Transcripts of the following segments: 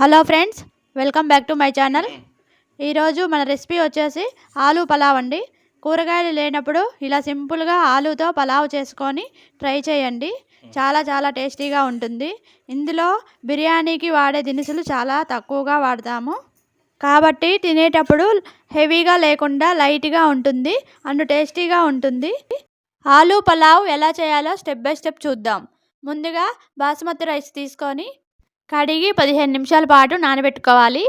Hello friends welcome back to my channel. ఈరోజు మన recipe వచ్చేసి ఆలూ పలావ్ అండి. కూరగాయలు లేనప్పుడు ఇలా సింపుల్గా ఆలూతో పలావ్ చేసుకొని ట్రై చేయండి. చాలా చాలా టేస్టీగా ఉంటుంది. ఇందులో బిర్యానీకి వాడే దినుసులు చాలా తక్కువగా వాడతాము. కాబట్టి తినేటప్పుడు హెవీగా లేకుండా లైట్గా ఉంటుంది. అండ్ టేస్టీగా ఉంటుంది. ఆలూ పలావ్ ఎలా చేయాలో స్టెప్ బై స్టెప్ చూద్దాం. ముందుగా బాస్మతి రైస్ తీసుకొని కడిగి పదిహేను నిమిషాల పాటు నానబెట్టుకోవాలి.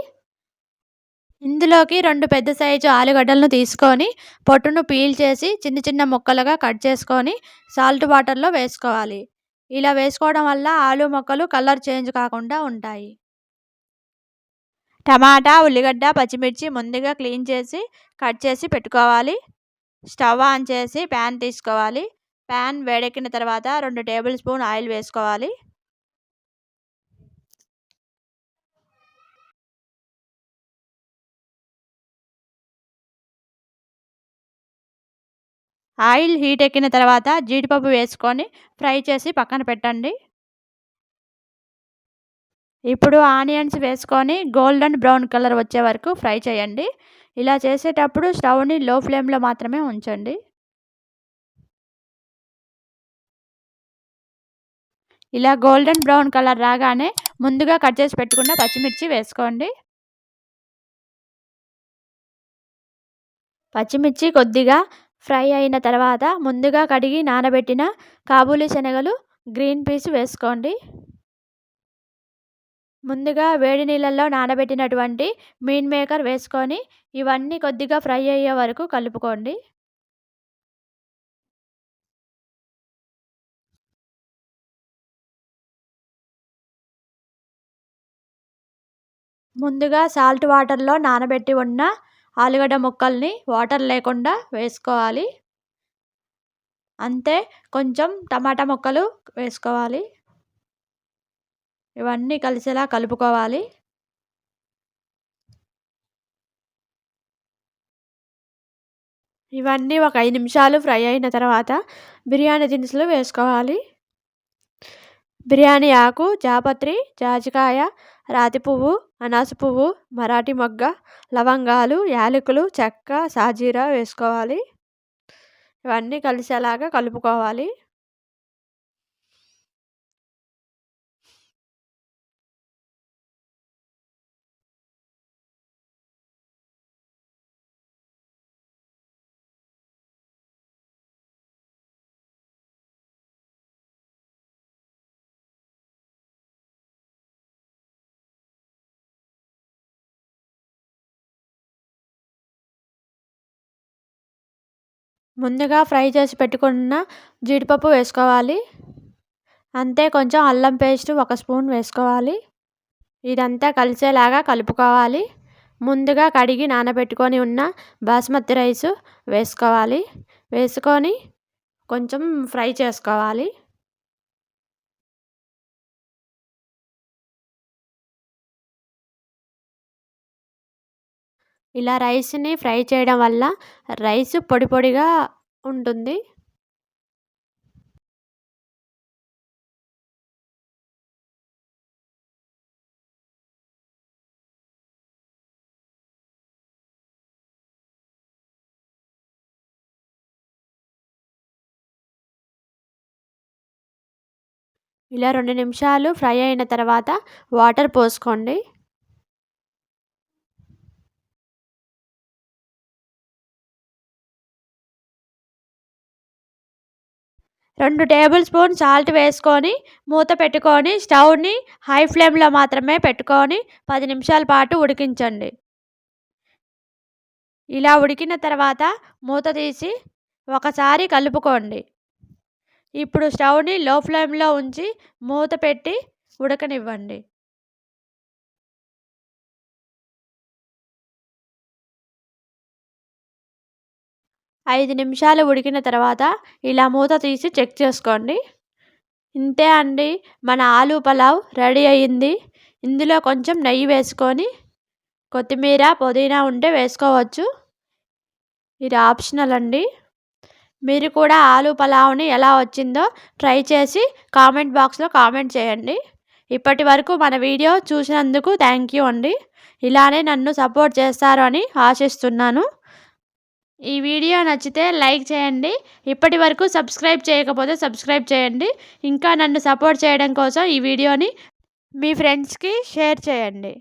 ఇందులోకి రెండు పెద్ద సైజు ఆలుగడ్డలను తీసుకొని పొట్టును పీల్ చేసి చిన్న చిన్న ముక్కలుగా కట్ చేసుకొని సాల్ట్ వాటర్లో వేసుకోవాలి. ఇలా వేసుకోవడం వల్ల ఆలు మొక్కలు కలర్ చేంజ్ కాకుండా ఉంటాయి. టమాటా ఉల్లిగడ్డ పచ్చిమిర్చి ముందుగా క్లీన్ చేసి కట్ చేసి పెట్టుకోవాలి. స్టవ్ ఆన్ చేసి ప్యాన్ తీసుకోవాలి. ప్యాన్ వేడెక్కిన తర్వాత రెండు టేబుల్ స్పూన్ ఆయిల్ వేసుకోవాలి. ఆయిల్ హీట్ ఎక్కిన తర్వాత జీడిపప్పు వేసుకొని ఫ్రై చేసి పక్కన పెట్టండి. ఇప్పుడు ఆనియన్స్ వేసుకొని గోల్డెన్ బ్రౌన్ కలర్ వచ్చే వరకు ఫ్రై చేయండి. ఇలా చేసేటప్పుడు స్టవ్ని లో ఫ్లేమ్లో మాత్రమే ఉంచండి. ఇలా గోల్డెన్ బ్రౌన్ కలర్ రాగానే ముందుగా కట్ చేసి పెట్టుకున్న పచ్చిమిర్చి వేసుకోండి. పచ్చిమిర్చి కొద్దిగా ఫ్రై అయిన తర్వాత ముందుగా కడిగి నానబెట్టిన కాబూలి శనగలు గ్రీన్ పీస్ వేసుకోండి. ముందుగా వేడి నీళ్ళల్లో నానబెట్టినటువంటి మీన్ మేకర్ వేసుకొని ఇవన్నీ కొద్దిగా ఫ్రై అయ్యే వరకు కలుపుకోండి. ముందుగా సాల్ట్ వాటర్లో నానబెట్టి ఉన్న ఆలుగడ్డ ముక్కల్ని వాటర్ లేకుండా వేసుకోవాలి. అంతే కొంచెం టమాటా ముక్కలు వేసుకోవాలి. ఇవన్నీ కలిసేలా కలుపుకోవాలి. ఇవన్నీ ఒక ఐదు నిమిషాలు ఫ్రై అయిన తర్వాత బిర్యానీ దినుసులు వేసుకోవాలి. బిర్యానీ ఆకు జాపత్రి జాజికాయ రాతి పువ్వు అనాస పువ్వు మరాఠీ మొగ్గ లవంగాలు యాలకులు చెక్క సాజీరా వేసుకోవాలి. ఇవన్నీ కలిసేలాగా కలుపుకోవాలి. ముందుగా ఫ్రై చేసి పెట్టుకున్న జీడిపప్పు వేసుకోవాలి. అంతే కొంచెం అల్లం పేస్ట్ ఒక స్పూన్ వేసుకోవాలి. ఇదంతా కలిసేలాగా కలుపుకోవాలి. ముందుగా కడిగి నానబెట్టుకొని ఉన్న బాస్మతి రైస్ వేసుకోవాలి. వేసుకొని కొంచెం ఫ్రై చేసుకోవాలి. ఇలా రైస్ని ఫ్రై చేయడం వల్ల రైస్ పొడి పొడిగా ఉంటుంది. ఇలా రెండు నిమిషాలు ఫ్రై అయిన తర్వాత వాటర్ పోసుకోండి. రెండు టేబుల్ స్పూన్ సాల్ట్ వేసుకొని మూత పెట్టుకొని స్టవ్ని హై ఫ్లేమ్లో మాత్రమే పెట్టుకొని పది నిమిషాల పాటు ఉడికించండి. ఇలా ఉడికిన తర్వాత మూత తీసి ఒకసారి కలుపుకోండి. ఇప్పుడు స్టవ్ని లో ఫ్లేమ్లో ఉంచి మూత పెట్టి ఉడకనివ్వండి. ఐదు నిమిషాలు ఉడికిన తర్వాత ఇలా మూత తీసి చెక్ చేసుకోండి. ఇంతే అండి మన ఆలూ పలావ్ రెడీ అయ్యింది ఇందులో కొంచెం నెయ్యి వేసుకొని కొత్తిమీర పుదీనా ఉంటే వేసుకోవచ్చు. ఇది ఆప్షనల్ అండి. మీరు కూడా ఆలూ పలావ్ని ఎలా వచ్చిందో ట్రై చేసి కామెంట్ బాక్స్లో కామెంట్ చేయండి. ఇప్పటి వరకు మన వీడియో చూసినందుకు థ్యాంక్ యూ అండి. ఇలానే నన్ను సపోర్ట్ చేస్తారు అని ఆశిస్తున్నాను. ఈ వీడియో నచ్చితే లైక్ చేయండి. ఇప్పటి వరకు సబ్స్క్రైబ్ చేయకపోతే సబ్స్క్రైబ్ చేయండి. ఇంకా నన్ను సపోర్ట్ చేయడం కోసం ఈ వీడియోని మీ ఫ్రెండ్స్కి షేర్ చేయండి.